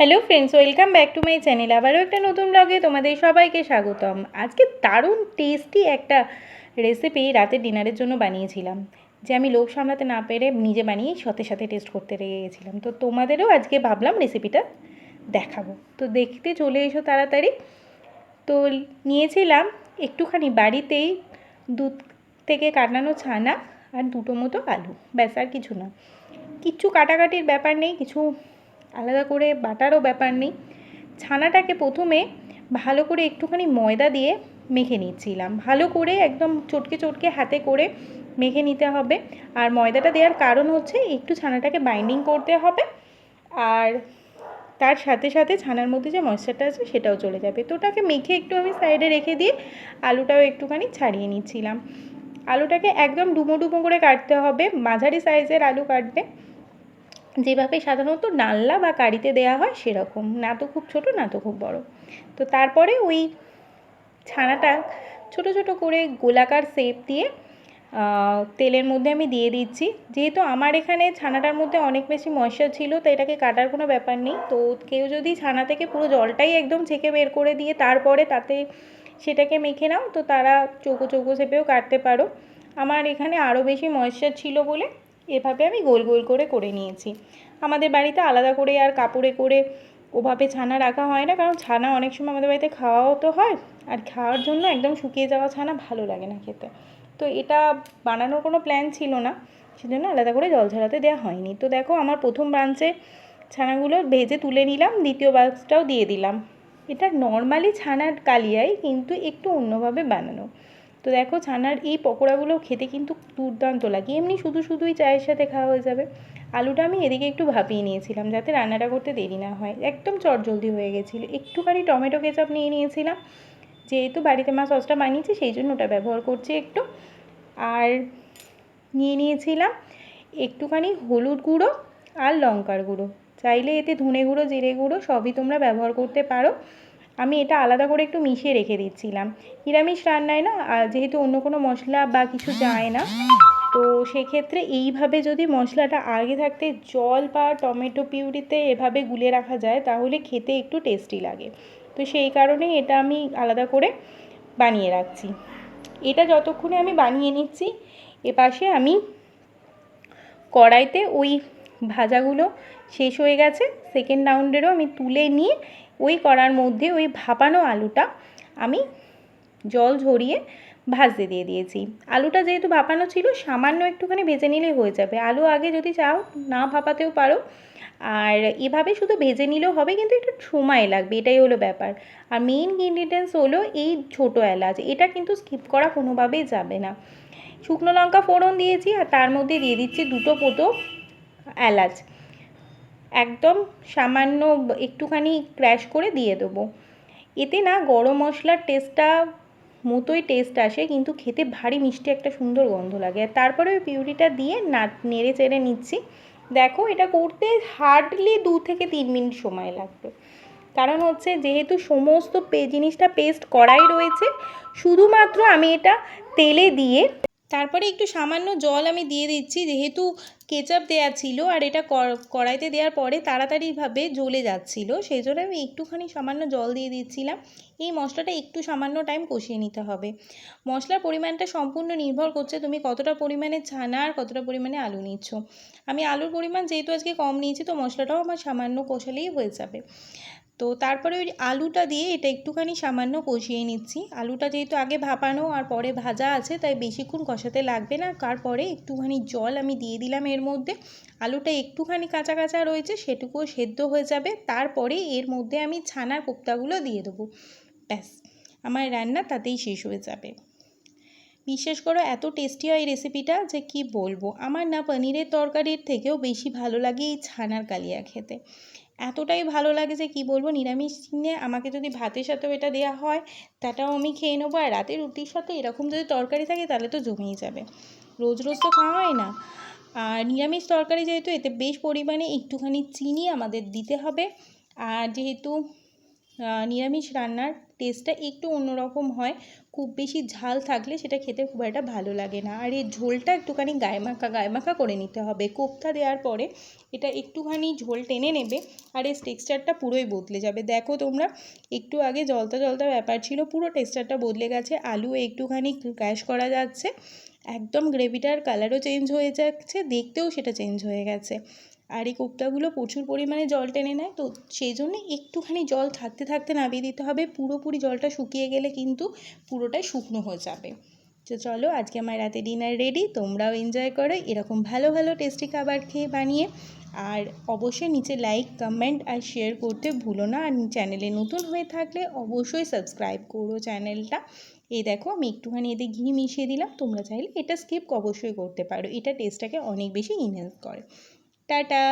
Hello friends welcome back to my channel আবারও একটা নতুন ব্লগে তোমাদের সবাইকে স্বাগতম। আজকে দারুণ টেস্টি একটা রেসিপি রাতের ডিনারের জন্য বানিয়েছিলাম, যে আমি লোভ সামলাতে না পেরে নিজে বানিয়ে সাথে সাথে টেস্ট করতে রেগে গেছিলাম তো তোমাদেরও আজকে ভাবলাম রেসিপিটা দেখাবো। তো দেখতে চলে এসো তাড়াতাড়ি। তো নিয়েছিলাম একটুখানি বাড়িতেই দুধ থেকে কাটানো ছানা আর দুটো মতো আলু। ব্যাস আর কিছু না। কিচ্ছু কাটাকাটির ব্যাপার নেই, কিছু আলাদা করে বাটারও ব্যাপার নেই। ছানাটাকে প্রথমে ভালো করে একটুখানি ময়দা দিয়ে মেখে নিচ্ছিলাম। ভালো করে একদম চটকে চটকে হাতে করে মেখে নিতে হবে। আর ময়দাটা দেওয়ার কারণ হচ্ছে একটু ছানাটাকে বাইন্ডিং করতে হবে আর তার সাথে সাথে ছানার মধ্যে যে ময়েশ্চারটা আছে সেটাও চলে যাবে। তো ওটাকে মেখে একটু আমি সাইডে রেখে দিয়ে আলুটাও একটুখানি ছাড়িয়ে নিচ্ছিলাম। আলুটাকে একদম ডুমো ডুমো করে কাটতে হবে। মাঝারি সাইজের আলু কাটবে। যেভাবে সাধারণত ডালনা বা কারিতে দেওয়া হয় সেরকম। না তো খুব ছোট, না তো খুব বড়। তো তারপরে ওই ছানাটা ছোট ছোট করে গোলাকার শেপ দিয়ে তেলের মধ্যে আমি দিয়ে দিচ্ছি। যেহেতু আমার এখানে ছানাটার মধ্যে অনেক বেশি ময়শ্চার ছিল, তো এটাকে কাটার কোনো ব্যাপার নেই। তো কেউ যদি ছানা থেকে পুরো জলটাই একদম ছেঁকে বের করে দিয়ে তারপরে তাতে সেটাকে মেখে নাও, তো তারা চৌকো চৌকো শেপেও কাটতে পারো। আমার এখানে আরও বেশি ময়শ্চার ছিল বলে এভাবে আমি গোল গোল করে করে নিয়েছি। আমাদের বাড়িতে আলাদা করে আর কাপড়ে করে ওভাবে ছানা রাখা হয় না, কারণ ছানা অনেক সময় আমাদের বাড়িতে খাওয়াও তো হয় আর খাওয়ার জন্য একদম শুকিয়ে যাওয়া ছানা ভালো লাগে না খেতে। তো এটা বানানোর কোনো প্ল্যান ছিল না, সেজন্য আলাদা করে জল ঝরাতে দেওয়া হয়নি। তো দেখো আমার প্রথম ব্রাঞ্চে ছানাগুলো ভেজে তুলে নিলাম, দ্বিতীয় বাক্সটাও দিয়ে দিলাম। এটা নর্মালি ছানার কালিয়াই, কিন্তু একটু অন্যভাবে বানানো। তো দেখো ছানার এই পকোড়াগুলো খেতে কিন্তু দুর্দান্ত লাগে। এমনি শুধু শুধুই চায়ের সাথে খাওয়া হয়ে যাবে। আলুটা আমি এদিকে একটু ভাপিয়ে নিয়েছিলাম যাতে রান্নাটা করতে দেরি না হয়। একদম চটজলদি হয়ে গেছিল। একটুখানি টমেটো কেচাপ নিয়ে নিয়েছিলাম। যেহেতু বাড়িতে মা সসটা বানিয়েছি, সেই জন্য ওটা ব্যবহার করছি একটু। আর নিয়ে নিয়েছিলাম একটুখানি হলুদ গুঁড়ো আর লঙ্কার গুঁড়ো। চাইলে এতে ধনে গুঁড়ো, জিরে গুঁড়ো সবই তোমরা ব্যবহার করতে পারো। আমি এটা আলাদা করে একটু মিশিয়ে রেখে দিচ্ছিলাম। নিরামিষ রান্নায় না যেহেতু অন্য কোনো মশলা বা কিছু যায় না, তো সেক্ষেত্রে এইভাবে যদি মশলাটা আগে থাকতে জল বা টমেটো পিউরিতে এভাবে গুলে রাখা যায়, তাহলে খেতে একটু টেস্টি লাগে। তো সেই কারণেই এটা আমি আলাদা করে বানিয়ে রাখছি। এটা যতক্ষণে আমি বানিয়ে নিচ্ছি, এপাশে আমি কড়াইতে ওই ভাজাগুলো শেষ হয়ে গেছে। সেকেন্ড রাউন্ডেরও আমি তুলে নিয়ে ওই কড়ার মধ্যে ওই ভাপানো আলুটা আমি জল ঝরিয়ে ভাজতে দিয়ে দিয়েছি। আলুটা যেহেতু ভাপানো ছিল, সামান্য একটুখানি ভেজে নিলেই হয়ে যাবে। আলু আগে যদি চাও না ভাপাতেও পারো। আর এভাবে শুধু ভেজে নিলেও হবে, কিন্তু একটু সময় লাগবে, এটাই হলো ব্যাপার। আর মেইন ইনগ্রিডিয়েন্টস হলো এই ছোটো এলাচ। এটা কিন্তু স্কিপ করা কোনোভাবেই যাবে না। শুকনো লঙ্কা ফোড়ন দিয়েছি, আর তার মধ্যে দিয়ে দিচ্ছি দুটো পোতো এলাচ। একদম সামান্য একটুখানি ক্র্যাশ করে দিয়ে দেবো। এতে না গরম মশলার টেস্টটা মতোই টেস্ট আসে, কিন্তু খেতে ভারী মিষ্টি একটা সুন্দর গন্ধ লাগে। তারপরে ওই পিউরিটা দিয়ে না, নেড়ে চেড়ে নিচ্ছি। দেখো এটা করতে হার্ডলি দু থেকে তিন মিনিট সময় লাগবে। কারণ হচ্ছে যেহেতু সমস্ত পে, জিনিসটা পেস্ট করাই রয়েছে, শুধুমাত্র আমি এটা তেলে দিয়ে তারপরে একটু সামান্য জল আমি দিয়ে দিচ্ছি, যেহেতু কেচাপ দেওয়া ছিল আর এটা কড়াইতে দেওয়ার পরে তাড়াতাড়িভাবে জ্বলে যাচ্ছিল, সেই জন্য আমি একটুখানি সামান্য জল দিয়ে দিচ্ছিলাম। এই মশলাটা একটু সামান্য টাইম কষিয়ে নিতে হবে। মশলার পরিমাণটা সম্পূর্ণ নির্ভর করছে তুমি কতটা পরিমাণে ছানা আর কতটা পরিমাণে আলু নিচ্ছ। আমি আলুর পরিমাণ যেহেতু আজকে কম নিয়েছি, তো মশলাটাও আমার সামান্য কষালেই হয়ে যাবে। তো তারপরে ওই আলুটা দিয়ে এটা একটুখানি সামান্য কষিয়ে নিচ্ছি। আলুটা যেহেতু আগে ভাপানো আর পরে ভাজা আছে, তাই বেশিক্ষণ কষাতে লাগবে না। তারপরে একটুখানি জল আমি দিয়ে দিলাম এর মধ্যে। আলুটা একটুখানি কাঁচা কাঁচা রয়েছে, সেটুকুও সেদ্ধ হয়ে যাবে। তারপরে এর মধ্যে আমি ছানার কোপ্তাগুলো দিয়ে দেবো। ব্যাস, আমার রান্না তাতেই শেষ হয়ে যাবে। বিশেষ করে, এত টেস্টি হয় এই রেসিপিটা যে কি বলব? আমার না পনিরের তরকারির থেকেও বেশি ভালো লাগে এই ছানার কালিয়া খেতে। এতটাই ভালো লাগে যে কি বলব, নিরামিষ দিনে আমাকে যদি ভাতের সাথেও এটা দেওয়া হয় তাটাও আমি খেয়ে নেব। আর রাতে রুটির সাথে এরকম যদি তরকারি থাকে, তাহলে তো জমেই যাবে। রোজ রোজ তো খাওয়া হয় না। আর নিরামিষ তরকারি যেহেতু, এতে বেশ পরিমাণে একটুখানি চিনি আমাদের দিতে হবে। আর যেহেতু নিরামিষ রান্নার টেস্টটা একটু অন্যরকম হয়। খুব বেশি ঝাল থাকলে সেটা খেতে খুব একটা ভালো লাগে না। আর এর ঝোলটা একটুখানি গায়মাখা গায়মাখা করে নিতে হবে। কোপ্তা দেওয়ার পরে এটা একটুখানি ঝোল টেনে নেবে আর এর টেক্সচারটা পুরোই বদলে যাবে। দেখো তোমরা, একটু আগে জলতা জলতা ব্যাপার ছিল, পুরো টেক্সচারটা বদলে গেছে। আলু একটুখানি ক্র্যাশ করা যাচ্ছে। একদম গ্রেভিটার কালারও চেঞ্জ হয়ে যাচ্ছে, দেখতেও সেটা চেঞ্জ হয়ে গেছে। আর এই কোপ্তাগুলো প্রচুর পরিমাণে জল টেনে নেয়, তো সেই জন্য একটুখানি জল থাকতে থাকতে নামিয়ে দিতে হবে। পুরোপুরি জলটা শুকিয়ে গেলে কিন্তু পুরোটাই শুকনো হয়ে যাবে। তো চলো, আজকে আমার রাতে ডিনার রেডি তোমরাও এনজয় করো, এরকম ভালো ভালো টেস্টি খাবার খেয়ে বানিয়ে, আর অবশ্যই নিচে লাইক কমেন্ট আর শেয়ার করতে ভুলো না, আর চ্যানেলে নতুন হয়ে থাকলে অবশ্যই সাবস্ক্রাইব করো চ্যানেলটা এই দেখো, আমি একটুখানি এতে ঘি মিশিয়ে দিলাম, তোমরা চাইলে এটা স্কিপ অবশ্যই করতে পারো, এটা টেস্টটাকে অনেক বেশি ইনহেন্স করে। টাটা